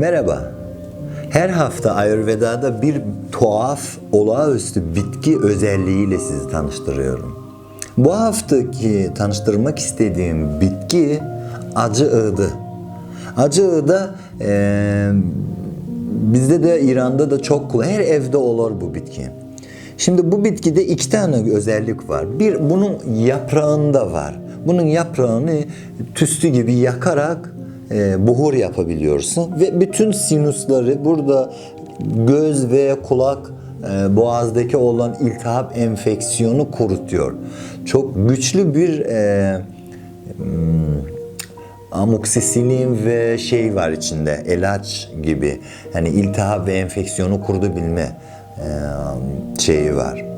Merhaba. Her hafta Ayurveda'da bir tuhaf, olağanüstü bitki özelliğiyle sizi tanıştırıyorum. Bu haftaki tanıştırmak istediğim bitki acı ığdı. Acı ığda eee, bizde de İran'da da çok. Her evde olur bu bitki. Şimdi bu bitkide iki tane özellik var. Bir bunun yaprağında var. Bunun yaprağını tüstü gibi yakarak e, buhur yapabiliyorsun. Ve bütün sinüsleri burada göz ve kulak e, boğazdaki olan iltihap enfeksiyonu kurutuyor. Çok güçlü bir e, amoksisilin ve şey var içinde ilaç gibi. Hani iltihap ve enfeksiyonu kurutabilme e, şeyi var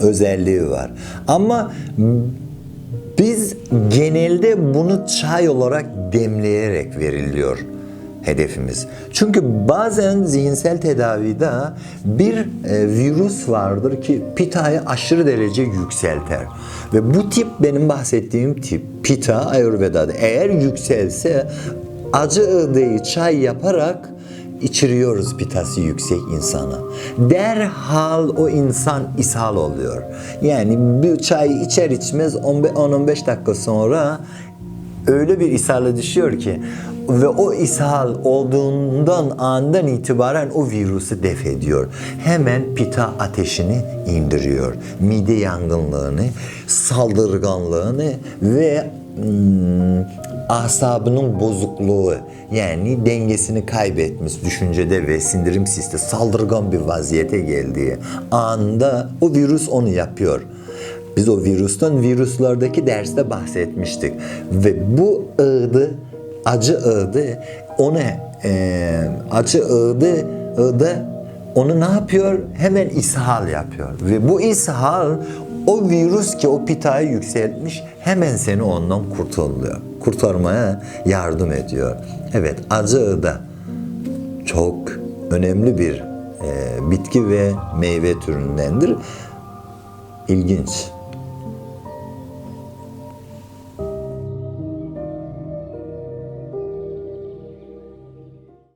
özelliği var. Ama biz genelde bunu çay olarak demleyerek veriliyor hedefimiz. Çünkü bazen zihinsel tedavide bir e, virüs vardır ki pitayı aşırı derece yükselter. Ve bu tip benim bahsettiğim tip pita Ayurveda'da eğer yükselse acı ığdayı çay yaparak içiriyoruz pitası yüksek insana. Derhal o insan ishal oluyor. Yani bir çay içer içmez 10-15 dakika sonra öyle bir ishale düşüyor ki ve o ishal olduğundan andan itibaren o virüsü def ediyor. Hemen pita ateşini indiriyor. Mide yangınlığını, saldırganlığını ve hmm, asabının bozukluğu yani dengesini kaybetmiş düşüncede ve sindirim sistemi saldırgan bir vaziyete geldiği anda o virüs onu yapıyor. Biz o virüsten virüslerdeki derste bahsetmiştik ve bu ığdı acı ığdı onu e, acı ığdı ığdı onu ne yapıyor? Hemen ishal yapıyor. Ve bu ishal o virüs ki o pitayı yükseltmiş hemen seni ondan kurtarılıyor. Kurtarmaya yardım ediyor. Evet acı da çok önemli bir e, bitki ve meyve türündendir. İlginç.